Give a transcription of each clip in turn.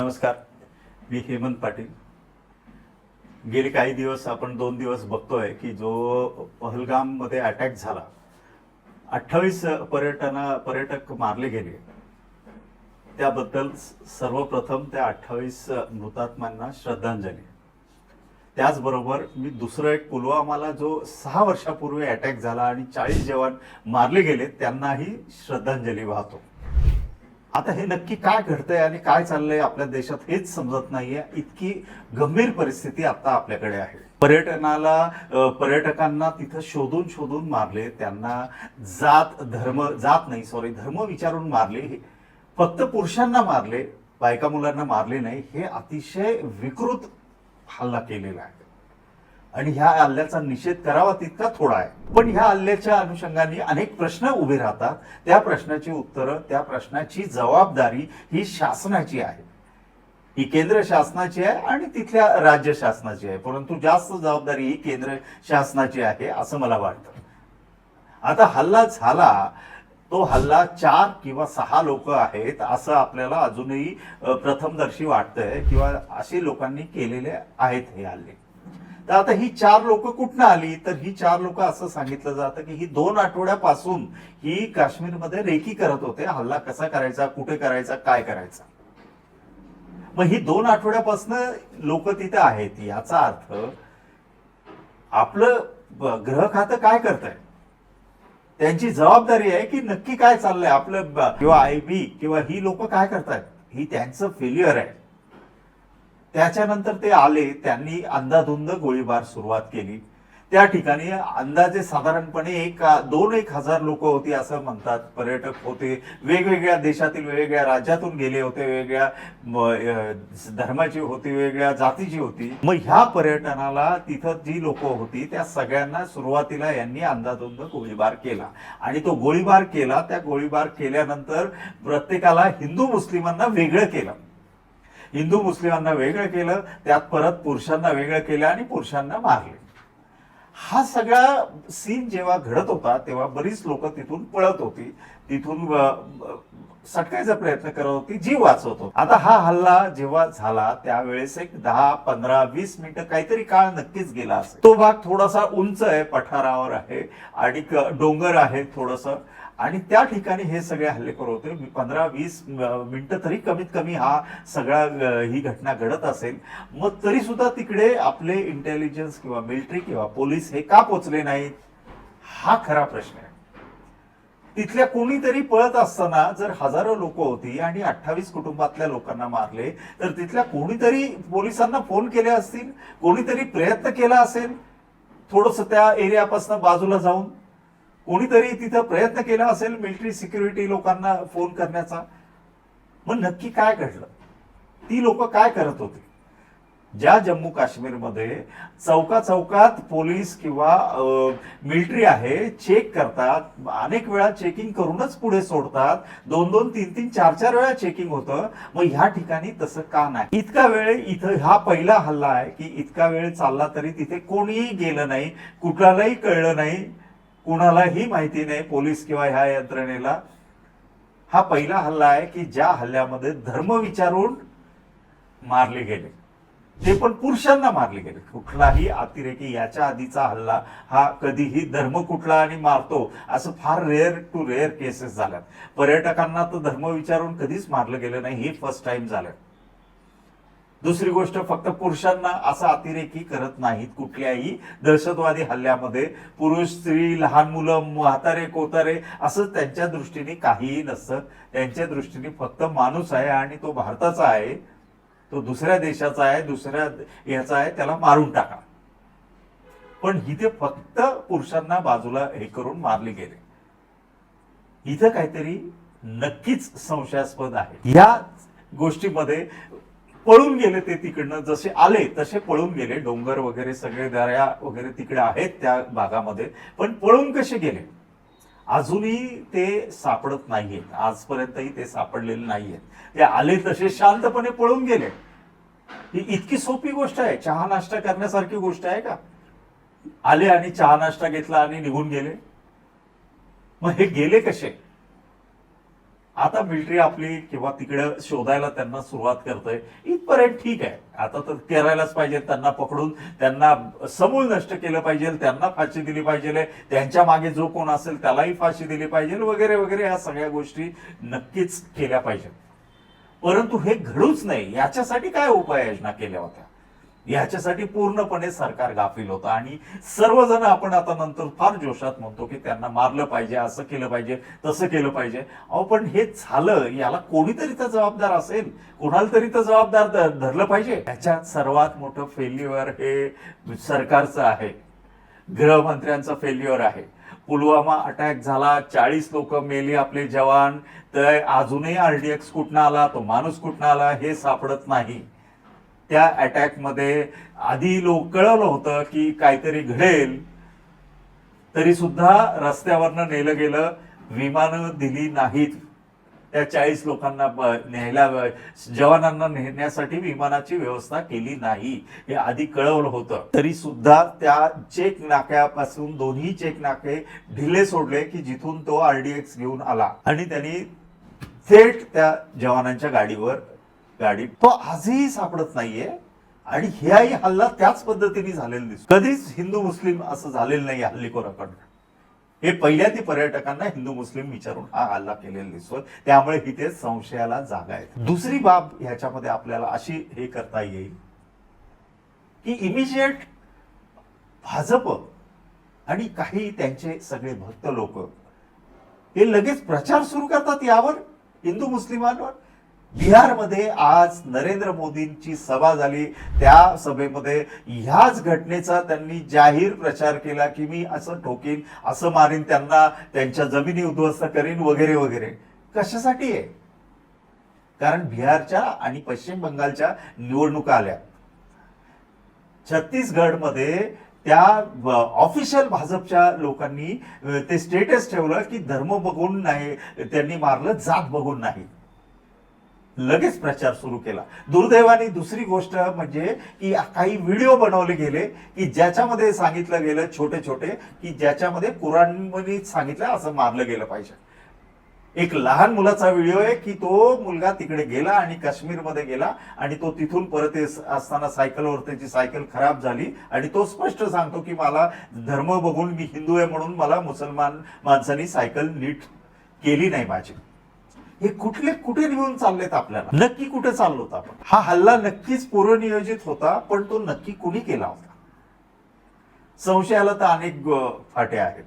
नमस्कार. मी हेमंत पाटील. गेले काही दिवस आपण दोन दिवस बघतोय की जो पहलगाममध्ये अटॅक झाला अठ्ठावीस पर्यटना पर्यटक मारले गेले. त्याबद्दल सर्वप्रथम त्या अठ्ठावीस मृतात्म्यांना श्रद्धांजली. त्याचबरोबर मी दुसरं एक पुलवामाला जो सहा वर्षापूर्वी अटॅक झाला आणि चाळीस जवान मारले गेले त्यांनाही श्रद्धांजली वाहतो. आता हे नक्की काय घडतंय आणि काय चाललंय आपल्या देशात हेच समजत नाहीये. इतकी गंभीर परिस्थिती आता आपल्याकडे आहे. पर्यटनाला पर्यटकांना तिथं शोधून शोधून मारले त्यांना जात धर्म जात नाही सॉरी धर्म विचारून मारले हे फक्त पुरुषांना मारले बायका मुलांना मारले नाही हे अतिशय विकृत हल्ला केलेला आहे. आणि ह्या हल्ल्याचा निषेध करावा तितका थोडा आहे. पण ह्या हल्ल्याच्या अनुषंगाने अनेक प्रश्न उभे राहतात. त्या प्रश्नाची उत्तरं त्या प्रश्नाची जबाबदारी ही शासनाची आहे. ही केंद्र शासनाची आहे आणि तिथल्या राज्य शासनाची आहे. परंतु जास्त जबाबदारी ही केंद्र शासनाची आहे असं मला वाटतं. आता हल्ला झाला तो हल्ला चार किंवा सहा लोक आहेत असं आपल्याला अजूनही प्रथमदर्शी वाटतंय किंवा असे लोकांनी केलेले आहेत हे हल्ले. तर आता ही चार लोक कुठनं आली? तर ही चार लोक असं सांगितलं जातं की ही दोन आठवड्यापासून ही काश्मीरमध्ये रेकी करत होते. हल्ला कसा करायचा? कुठे करायचा? काय करायचा? मग ही दोन आठवड्यापासून लोक तिथे आहेत. याचा अर्थ आपलं ग्रह खातं काय करत आहे त्यांची जबाबदारी आहे की नक्की काय चाललंय? आपलं किंवा आय बी किंवा ही लोक काय करतायत? ही त्यांचं फेल्युअर आहे. त्याच्यानंतर ते आले त्यांनी अंधाधुंद गोळीबार सुरुवात केली. त्या ठिकाणी अंदाजे साधारणपणे एक दोन एक हजार लोक होती असं म्हणतात. पर्यटक होते वेगवेगळ्या देशातील वेगवेगळ्या राज्यातून गेले होते वेगवेगळ्या धर्माची होती वेगळ्या जातीची होती. मग ह्या पर्यटनाला तिथं जी लोक होती त्या सगळ्यांना सुरुवातीला यांनी अंदाधुंद गोळीबार केला. आणि तो गोळीबार केला त्या गोळीबार केल्यानंतर प्रत्येकाला हिंदू मुस्लिमांना वेगळं केलं. हिंदू मुस्लिमांना वेगळं केलं त्यात परत पुरुषांना वेगळं केलं आणि पुरुषांना मारले. हा सगळा सीन जेव्हा घडत होता तेव्हा बरीच लोक तिथून पळत होती. तिथून सटकायचा प्रयत्न करत होती जीव वाचवत होती. आता हा हल्ला जेव्हा झाला त्यावेळेस एक दहा पंधरा वीस मिनिटं काहीतरी काळ नक्कीच गेला असेल. तो भाग थोडासा उंच आहे पठारावर आहे आणि डोंगर आहे थोडस. आणि त्या ठिकाणी हे सगळे हल्लेखोर होते. पंधरा वीस मिनटं तरी कमीत कमी हा सगळा ही घटना घडत असेल. मग तरी सुद्धा तिकडे आपले इंटेलिजन्स किंवा मिलिटरी किंवा पोलीस हे का पोचले नाहीत हा खरा प्रश्न आहे. तिथल्या कोणीतरी पळत असताना जर हजारो लोक होती आणि अठ्ठावीस कुटुंबातल्या लोकांना मारले तर तिथल्या कोणीतरी पोलिसांना फोन केले असतील? कोणीतरी प्रयत्न केला असेल? थोडस त्या एरियापासून बाजूला जाऊन? कोणीतरी तिथं प्रयत्न केला असेल मिलिटरी सिक्युरिटी लोकांना फोन करण्याचा. मग नक्की काय घडलं? ती लोक काय करत होती? ज्या जम्मू काश्मीरमध्ये चौका चौकात पोलीस किंवा मिलिटरी आहे चेक करतात. अनेक वेळा चेकिंग करूनच पुढे सोडतात. दोन दोन तीन तीन चार चार वेळा चेकिंग होतं. मग ह्या ठिकाणी तसं का नाही? इतका वेळ इथं हा पहिला हल्ला आहे की इतका वेळ चालला तरी तिथे कोणीही गेलं नाही. कुठलाही कळलं नाही. कुणालाही माहिती नाही पोलीस किंवा ह्या यंत्रणेला. हा पहिला हल्ला आहे की ज्या हल्ल्यामध्ये धर्म विचारून मारले गेले. ते पण पुरुषांना मारले गेले. कुठलाही अतिरेकी याच्या आधीचा हल्ला हा कधीही धर्म कुठला आणि मारतो असं फार रेअर टू रेअर केसेस झाल्यात. पर्यटकांना तर धर्म विचारून कधीच मारलं गेलं नाही. हे फर्स्ट टाइम झालं दुसरी गोष्ट फक्त पुरुषांना असं अतिरेकी करत नाहीत कुठल्याही दहशतवादी हल्ल्यामध्ये. पुरुष स्त्री लहान मुलं म्हातारे कोतारे असं त्यांच्या दृष्टीने काहीही नसतं. त्यांच्या दृष्टीने फक्त माणूस आहे आणि तो भारताचा आहे. तो दुसऱ्या देशाचा आहे दुसऱ्या याचा आहे त्याला मारून टाका. पण इथे फक्त पुरुषांना बाजूला हे करून मारले गेले. इथं काहीतरी नक्कीच संशयास्पद आहे. या गोष्टीमध्ये पळून गेले ते तिकडनं. जसे आले तसे पळून गेले. डोंगर वगैरे सगळे दऱ्या वगैरे तिकडे आहेत त्या भागामध्ये. पण पळून कसे गेले? अजूनही ते सापडत नाहीयेत. आजपर्यंतही ते सापडलेले नाहीयेत. ते आले तसे शांतपणे पळून गेले. ही इतकी सोपी गोष्ट आहे. चहा नाश्ता करण्यासारखी गोष्ट आहे का? आले आणि चहा नाश्ता घेतला आणि निघून गेले. मग हे गेले कसे? आता मिलिटरी आपली किंवा तिकडे शोधायला त्यांना सुरुवात करतोय. इथपर्यंत ठीक आहे. आता तर करायलाच पाहिजे. त्यांना पकडून त्यांना समूळ नष्ट केलं पाहिजे. त्यांना फाशी दिली पाहिजे. त्यांच्या मागे जो कोण असेल त्यालाही फाशी दिली पाहिजे. वगैरे वगैरे ह्या सगळ्या गोष्टी नक्कीच केल्या पाहिजेत. परंतु हे घडूच नाही. याच्यासाठी काय उपाययोजना केल्या होत्या? याच्यासाठी पूर्णपणे सरकार गाफील होतं. आणि सर्वजण आपण आता नंतर फार जोशात म्हणतो की त्यांना मारलं पाहिजे असं केलं पाहिजे तसं केलं पाहिजे. अहो पण हे झालं याला कोणीतरी तर जबाबदार असेल. कोणाला तरी तर जबाबदार धरलं पाहिजे. याच्यात सर्वात मोठं फेल्युअर हे सरकारचं आहे. गृहमंत्र्यांचं फेल्युअर आहे. पुलवामा अटॅक झाला चाळीस लोक मेली आपले जवान. तर अजूनही आरडीएक्स कुठनं आला तो माणूस कुठनं आला हे सापडत नाही. त्या अटॅकमध्ये आधी लोक कळवलं होतं की काहीतरी घडेल. तरी सुद्धा रस्त्यावरनं नेलं गेलं विमानं दिली नाहीत. त्या चाळीस लोकांना न्यायला जवानांना नेण्यासाठी विमानाची व्यवस्था केली नाही हे आधी कळवलं होतं. तरी सुद्धा त्या चेक नाक्यापासून दोन्ही चेक नाके ढिले सोडले की जिथून तो आरडीएक्स घेऊन आला. आणि त्यांनी थेट त्या जवानांच्या गाडीवर गाडी तो आजही सापडत नाहीये. आणि ह्याही हल्ला त्याच पद्धतीने झालेला दिसतो. कधीच हिंदू मुस्लिम असं झालेलं नाही हल्लेखोराकडनं हे पहिल्या ती पर्यटकांना हिंदू मुस्लिम विचारून हा हल्ला केलेला दिसतो. त्यामुळे इथे संशयाला जागा आहे दुसरी बाब ह्याच्यामध्ये आपल्याला अशी हे करता येईल की इमिजिएट भाजप आणि काही त्यांचे सगळे भक्त लोक हे लगेच प्रचार सुरू करतात यावर हिंदू मुस्लिमांवर. बिहारमध्ये आज नरेंद्र मोदींची सभा झाली. त्या सभेमध्ये ह्याच घटनेचा त्यांनी जाहीर प्रचार केला की मी असं ठोकीन असं मारीन त्यांना त्यांच्या जमिनी उद्ध्वस्त करीन वगैरे वगैरे. कशासाठी आहे? कारण बिहारच्या आणि पश्चिम बंगालच्या निवडणुका आल्या. छत्तीसगडमध्ये त्या ऑफिशियल भाजपच्या लोकांनी ते स्टेटस ठेवलं की धर्म बघून नाही त्यांनी मारलं जात बघून नाही. लगेच प्रचार सुरू केला. दुर्दैवाने दुसरी गोष्ट म्हणजे की काही व्हिडिओ बनवले गेले की ज्याच्यामध्ये सांगितलं गेलं छोटे छोटे की ज्याच्यामध्ये कुराणमध्ये सांगितलं असं मारलं गेलं पाहिजे. एक लहान मुलाचा व्हिडिओ आहे की तो मुलगा तिकडे गेला आणि काश्मीरमध्ये गेला आणि तो तिथून परत असताना सायकलवर त्याची सायकल खराब झाली आणि तो स्पष्ट सांगतो की मला धर्म बघून मी हिंदू आहे म्हणून मला मुसलमान माणसांनी सायकल नीट केली नाही माझी. हे कुठले कुठे निघून चाललेत आपल्याला? नक्की कुठे चाललो होतो आपण? हा हल्ला नक्कीच पूर्वनियोजित होता पण तो नक्की कुणी केला होता? संशयाला तर अनेक फाटे आहेत.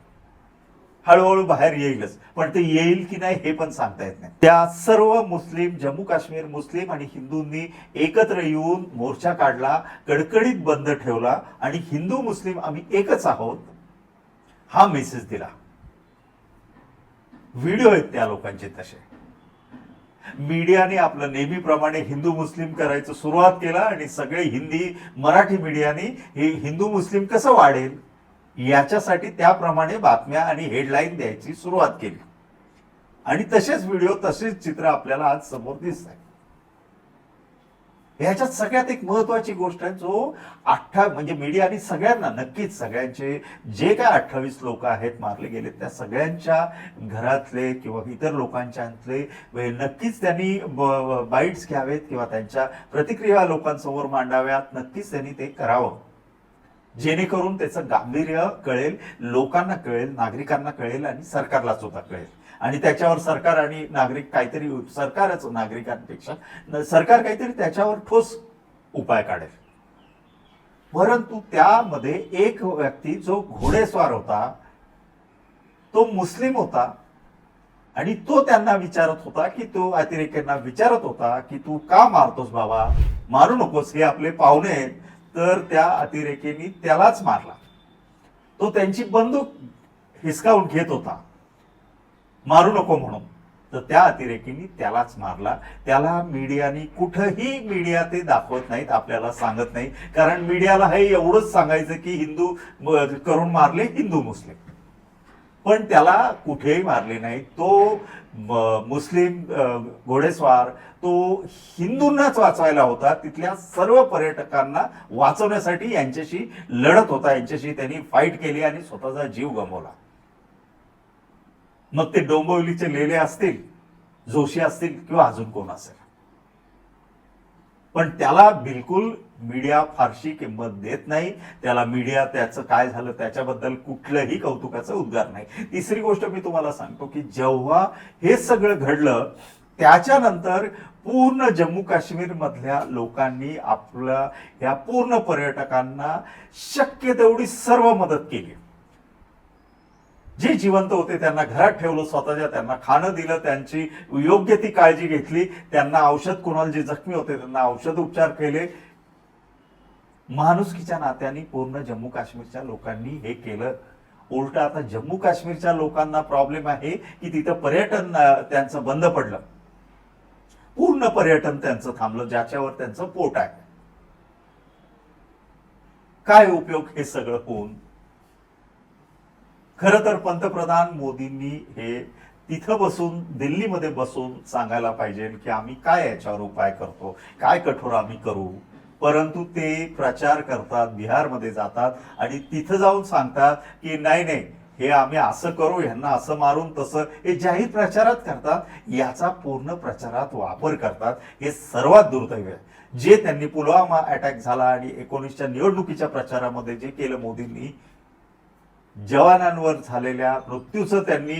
हळूहळू बाहेर येईलच पण ते येईल की नाही हे पण सांगता येत नाही. त्या सर्व मुस्लिम जम्मू काश्मीर मुस्लिम आणि हिंदूंनी एकत्र येऊन मोर्चा काढला कडकडीत बंद ठेवला आणि हिंदू मुस्लिम आम्ही एकच आहोत हा मेसेज दिला. व्हिडिओ आहेत त्या लोकांचे तसे. मीडियाने आपलं नेहमीप्रमाणे हिंदू मुस्लिम करायचं सुरुवात केला आणि सगळे हिंदी मराठी मीडियाने हे हिंदू मुस्लिम कसं वाढेल? याच्यासाठी त्याप्रमाणे बातम्या आणि हेडलाईन द्यायची सुरुवात केली. आणि तसेच व्हिडिओ तसेच चित्र आपल्याला आज समोर दिसत आहे ह्याच्यात सगळ्यात एक महत्वाची गोष्ट आहे जो अठ्ठा म्हणजे मीडियाने सगळ्यांना नक्कीच सगळ्यांचे जे काय अठ्ठावीस लोक आहेत मारले गेले त्या सगळ्यांच्या घरातले किंवा इतर लोकांच्यातले नक्कीच त्यांनी बाईट्स घ्यावेत किंवा त्यांच्या प्रतिक्रिया लोकांसमोर मांडाव्यात. नक्कीच त्यांनी ते करावं. जेणेकरून त्याचं गांभीर्य कळेल लोकांना कळेल नागरिकांना कळेल आणि सरकारला सुद्धा कळेल. आणि त्याच्यावर सरकार आणि नागरिक काहीतरी सरकारच नागरिकांपेक्षा सरकार काहीतरी त्याच्यावर ठोस उपाय काढेल. परंतु त्यामध्ये एक व्यक्ती जो घोडेस्वार होता तो मुस्लिम होता आणि तो त्यांना विचारत होता की तो अतिरेक्यांना विचारत होता की तू का मारतोस बाबा? मारू नकोस हे आपले पाहुणे आहेत. तर त्या अतिरेकेनी त्यालाच मारला. तो त्यांची बंदूक हिसकावून घेत होता. मारू नको म्हणून. तर त्या अतिरेकींनी त्यालाच मारला. त्याला मीडियानी कुठंही मीडिया ते दाखवत नाहीत आपल्याला सांगत नाही. कारण मीडियाला हे एवढंच सांगायचं की हिंदू करून मारले हिंदू मुस्लिम. पण त्याला कुठेही मारले नाही. तो मुस्लिम घोडेस्वार तो हिंदूंनाच वाचवायला होता. तिथल्या सर्व पर्यटकांना वाचवण्यासाठी यांच्याशी लढत होता. यांच्याशी त्यांनी फाईट केली आणि स्वतःचा जीव गमवला. मग ते डोंबिवलीचे लेले असतील जोशी असतील किंवा अजून कोण असेल. पण त्याला बिलकुल मीडिया फारशी किंमत देत नाही. त्याला मीडिया त्याचं काय झालं त्याच्याबद्दल कुठलंही कौतुकाचं उद्गार नाही. तिसरी गोष्ट मी तुम्हाला सांगतो की जेव्हा हे सगळं घडलं त्याच्यानंतर पूर्ण जम्मू काश्मीर मधल्या लोकांनी आपल्या या पूर्ण पर्यटकांना शक्य तेवढी सर्व मदत केली. जे जिवंत होते त्यांना घरात ठेवलं स्वतःच्या त्यांना खाणं दिलं त्यांची योग्य ती काळजी घेतली त्यांना औषध कुणाला जे जखमी होते त्यांना औषध उपचार केले. माणुसकीच्या नात्याने पूर्ण जम्मू काश्मीरच्या लोकांनी हे केलं. उलट आता जम्मू काश्मीरच्या लोकांना प्रॉब्लेम आहे की तिथं पर्यटन त्यांचं बंद पडलं. पूर्ण पर्यटन त्यांचं थांबलं ज्याच्यावर त्यांचं पोट आहे. काय उपयोग हे सगळं होऊन खरं तर पंतप्रधान मोदींनी हे तिथं बसून दिल्लीमध्ये बसून सांगायला पाहिजे की आम्ही काय याच्यावर उपाय करतो काय कठोर आम्ही करू. परंतु ते प्रचार करतात बिहारमध्ये जातात आणि तिथं जाऊन सांगतात की नाही नाही हे आम्ही असं करू ह्यांना असं मारून तसं हे जाहीर प्रचारात करतात याचा पूर्ण प्रचारात वापर करतात हे सर्वात दुर्दैव आहे. जे त्यांनी पुलवामा अटॅक झाला आणि एकोणीसच्या निवडणुकीच्या प्रचारामध्ये जे केलं मोदींनी जवानांवर झालेल्या मृत्यूचं त्यांनी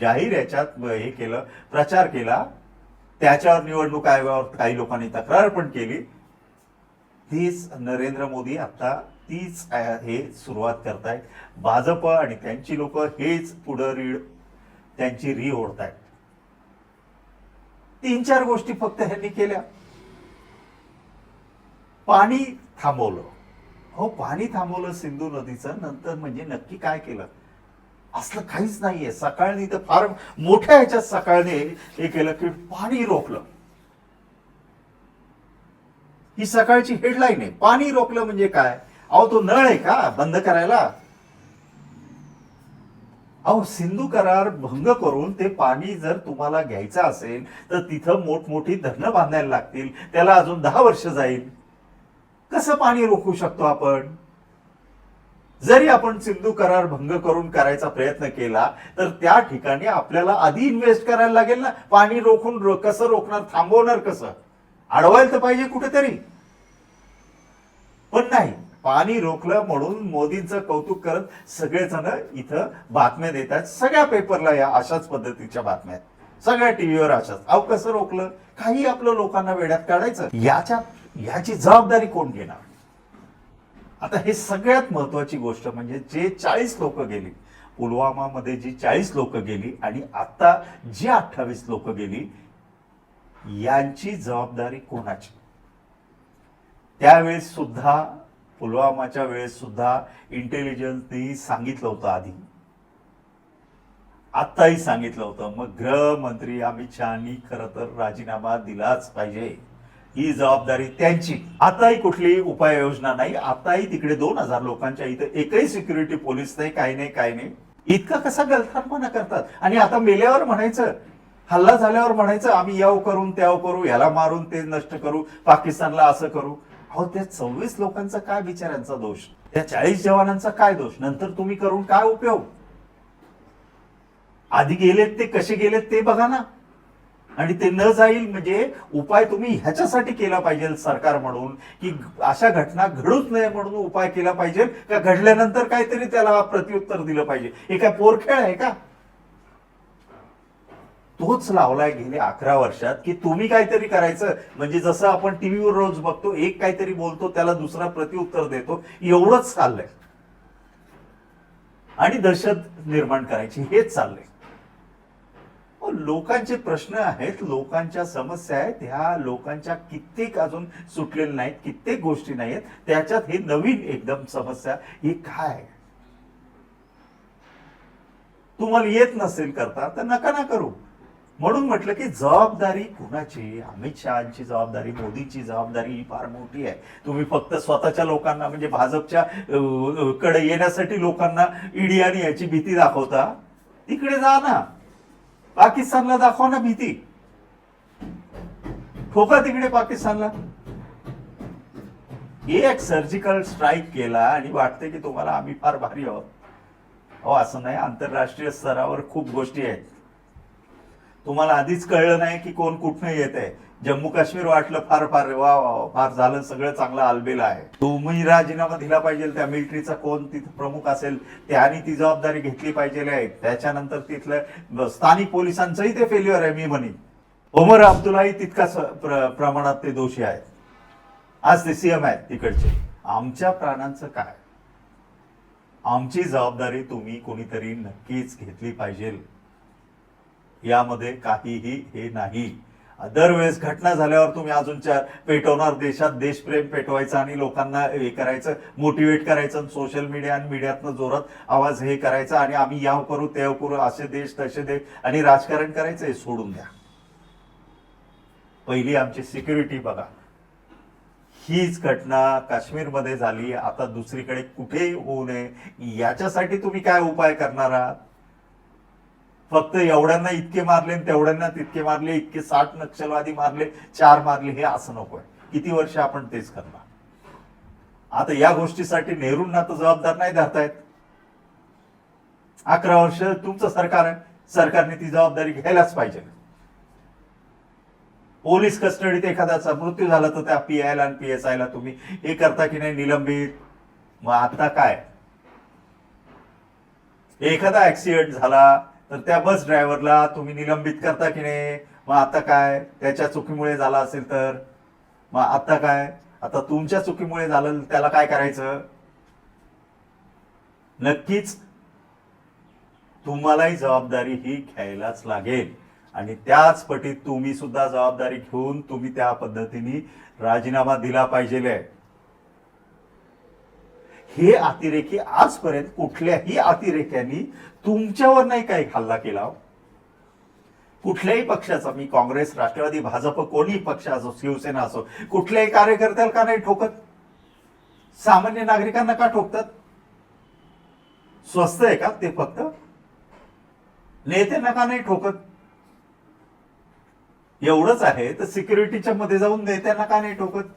जाहीर याच्यात हे केलं प्रचार केला. त्याच्यावर निवडणूक आयोगावर काही लोकांनी तक्रार पण केली. तीच नरेंद्र मोदी आता तीच हे सुरुवात करतायत. भाजप आणि त्यांची लोक हेच पुढं रीड त्यांची री ओढतायत. तीन चार गोष्टी फक्त ह्यांनी केल्या. पाणी थांबवलं. हो पाणी थांबवलं सिंधू नदीचं नंतर म्हणजे नक्की काय केलं? असलं काहीच नाहीये. सकाळनी तर फार मोठ्या ह्याच्यात सकाळने हे केलं की पाणी रोखलं. ही सकाळची हेडलाईन आहे. पाणी रोखलं म्हणजे काय? अहो तो नळ आहे का? बंद करायला? अहो सिंधू करार भंग करून ते पाणी जर तुम्हाला घ्यायचं असेल तर तिथं मोठमोठी धरणं बांधायला लागतील. त्याला अजून दहा वर्ष जाईल. कसं पाणी रोखू शकतो आपण? जरी आपण सिंधू करार भंग करून करायचा प्रयत्न केला तर त्या ठिकाणी आपल्याला आधी इन्व्हेस्ट करायला लागेल ना? पाणी रोखून रो- कसं रोखणार थांबवणार कसं? अडवायला तर पाहिजे कुठेतरी. पण नाही. पाणी रोखलं म्हणून मोदींचं कौतुक करत सगळेजण इथं बातम्या देतात सगळ्या पेपरला या अशाच पद्धतीच्या बातम्या सगळ्या टीव्हीवर अशाच. अहो कसं रोखलं? काही आपलं लोकांना वेड्यात काढायचं. याच्या याची जबाबदारी कोण घेणार? आता हे सगळ्यात महत्वाची गोष्ट म्हणजे जे चाळीस लोक गेली पुलवामामध्ये जी चाळीस लोक गेली आणि आता जी अठ्ठावीस लोक गेली यांची जबाबदारी कोणाची? त्यावेळेस सुद्धा पुलवामाच्या वेळेस सुद्धा इंटेलिजन्सनी सांगितलं होतं आधी. आत्ताही सांगितलं होतं मग गृहमंत्री अमित शहानी खरं तर राजीनामा दिलाच पाहिजे. ही जबाबदारी त्यांची. आताही कुठली उपाययोजना नाही. आताही तिकडे दोन हजार लोकांच्या इथं एकही सिक्युरिटी पोलीस नाही काही नाही काही नाही. इतका कसा गलथानपणा करतात? आणि आता मेल्यावर म्हणायचं हल्ला झाल्यावर म्हणायचं आम्ही याव करून त्याव करू याला मारून ते नष्ट करू पाकिस्तानला असं करू. अहो त्या सव्वीस लोकांचा काय बिचाऱ्यांचा दोष? त्या चाळीस जवानांचा काय दोष? नंतर तुम्ही करून काय उपयोग? आधी गेलेत ते कसे गेलेत ते बघा ना. आणि ते न जाईल म्हणजे उपाय तुम्ही ह्याच्यासाठी केला पाहिजे सरकार म्हणून की अशा घटना घडूच नये म्हणून उपाय केला पाहिजे का घडल्यानंतर काहीतरी त्याला प्रत्युत्तर दिलं पाहिजे. हे काय पोरखेळ आहे का? तोच लावलाय गेले अकरा वर्षात की तुम्ही काहीतरी करायचं. म्हणजे जसं आपण टीव्हीवर रोज बघतो एक काहीतरी बोलतो त्याला दुसरा प्रत्युत्तर देतो एवढंच चाललंय. आणि दहशत निर्माण करायची हेच चाललंय. लोकांचे प्रश्न आहेत लोकांच्या समस्या आहेत ह्या लोकांच्या कित्येक अजून सुटलेल्या नाहीत कित्येक गोष्टी नाहीत त्याच्यात हे नवीन एकदम समस्या ही काय? तुम्हाला येत नसेल करता तर नका ना करू. म्हणून म्हटलं की जबाबदारी कुणाची? अमित शहाची जबाबदारी मोदीची जबाबदारी ही फार मोठी आहे. तुम्ही फक्त स्वतःच्या लोकांना म्हणजे भाजपच्या कडे येण्यासाठी लोकांना ईडी आणि याची भीती दाखवता. तिकडे जा ना. पाकिस्तानला दाखवा ना भीती. ठोका तिकडे पाकिस्तानला. एक सर्जिकल स्ट्राईक केला आणि वाटते की तुम्हाला आम्ही फार भारी आहोत. अहो असं नाही आंतरराष्ट्रीय स्तरावर खूप गोष्टी आहेत. तुम्हाला आधीच कळलं नाही की कोण कुठनं येत आहे जम्मू काश्मीर वाटलं फार फार वा वा फार झालं सगळं चांगलं आलबेलं आहे. तुम्ही राजीनामा दिला पाहिजे त्या मिलिटरीचा कोण तिथं प्रमुख असेल त्याने ती जबाबदारी घेतली पाहिजे आहे. त्याच्यानंतर तिथलं स्थानिक पोलिसांचंही ते फेल्युअर आहे मी म्हणेन. ओमर अब्दुल्लाही तितकाच प्र- प्रमाणात ते दोषी आहेत. आज ते सीएम आहेत तिकडचे. आमच्या प्राणांचं काय? आमची जबाबदारी तुम्ही कोणीतरी नक्कीच घेतली पाहिजे. यामध्ये काहीही हे नाही. दरवेळेस घटना झाल्यावर तुम्ही अजून चार पेटवणार. देशात देशप्रेम पेटवायचं आणि लोकांना हे करायचं मोटिवेट करायचं सोशल मीडिया आणि मीडियातनं जोरात आवाज हे करायचा आणि आम्ही याव करू तेव करू असे देश तसे देश आणि राजकारण करायचं हे सोडून द्या. पहिली आमची सिक्युरिटी बघा. हीच घटना काश्मीरमध्ये झाली. आता दुसरीकडे कुठेही होऊ नये. याच्यासाठी तुम्ही काय उपाय करणार आहात? फक्त एवढ्यांना इतके मारले आणि तेवढ्यांना तितके मारले इतके साठ नक्षलवादी मारले चार मारले हे असं नकोय किती वर्ष आपण तेच करणार? आता या गोष्टीसाठी नेहरूंना तर जबाबदार नाही धरतायत. अकरा वर्ष तुमचं सरकार आहे. सरकारने ती जबाबदारी घ्यायलाच पाहिजे. पोलीस कस्टडीत एखाद्याचा मृत्यू झाला तर त्या पी आयला आणि पी एस आयला तुम्ही हे करता की नाही निलंबित? मग आता काय? एखादा ऍक्सिडेंट झाला तर त्या बस ड्रायव्हरला तुम्ही निलंबित करता की नाही? मग आता काय? त्याच्या चुकीमुळे झाला असेल तर? मग आता काय? आता तुमच्या चुकीमुळे झालं त्याला काय करायचं? नक्कीच तुम्हालाही जबाबदारी ही घ्यायलाच लागेल. आणि त्याच पटीत तुम्ही सुद्धा जबाबदारी घेऊन तुम्ही त्या पद्धतीने राजीनामा दिला पाहिजे हे अतिरेकी आजपर्यंत कुठल्याही अतिरेक्यांनी तुमच्यावर नाही काही हल्ला केला. कुठल्याही पक्षाचा मी काँग्रेस राष्ट्रवादी भाजप कोणी पक्ष असो शिवसेना असो कुठल्याही कार्यकर्त्याला का नाही ठोकत? सामान्य नागरिकांना का ठोकतात? स्वस्त आहे का ते फक्त? नेत्यांना का नाही ठोकत? एवढंच आहे तर सिक्युरिटीच्या मध्ये जाऊन नेत्यांना का नाही ठोकत?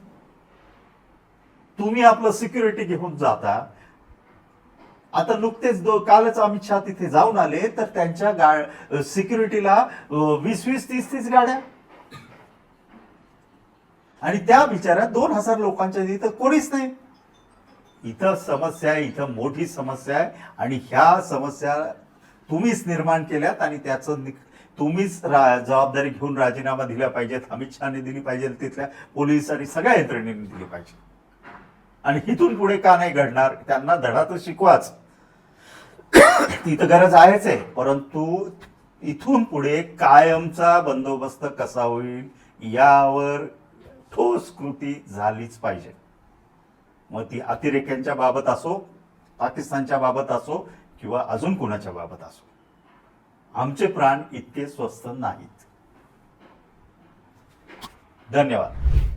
तुम्ही आपलं सिक्युरिटी घेऊन जाता. आता नुकतेच दो कालच अमित शहा तिथे जाऊन आले तर त्यांच्या गा सिक्युरिटीला वीस वीस तीस तीस गाड्या. आणि त्या बिचाऱ्या दोन हजार लोकांच्या इथं कोणीच नाही. इथं समस्या आहे इथं मोठी समस्या आहे. आणि ह्या समस्या तुम्हीच निर्माण केल्यात आणि त्याचं तुम्हीच जबाबदारी घेऊन राजीनामा दिला पाहिजेत. अमित शहाने दिली पाहिजे तिथल्या पोलीस आणि सगळ्या यंत्रणेने दिली पाहिजे आणि इथून पुढे का नाही घडणार त्यांना धडा तर शिकवाच. ती तर गरज आहेच आहे परंतु इथून पुढे कायमचा बंदोबस्त कसा होईल यावर ठोस कृती झालीच पाहिजे. मग ती अतिरेक्यांच्या बाबत असो पाकिस्तानच्या बाबत असो किंवा अजून कुणाच्या बाबत असो. आमचे प्राण इतके स्वस्त नाहीत. धन्यवाद.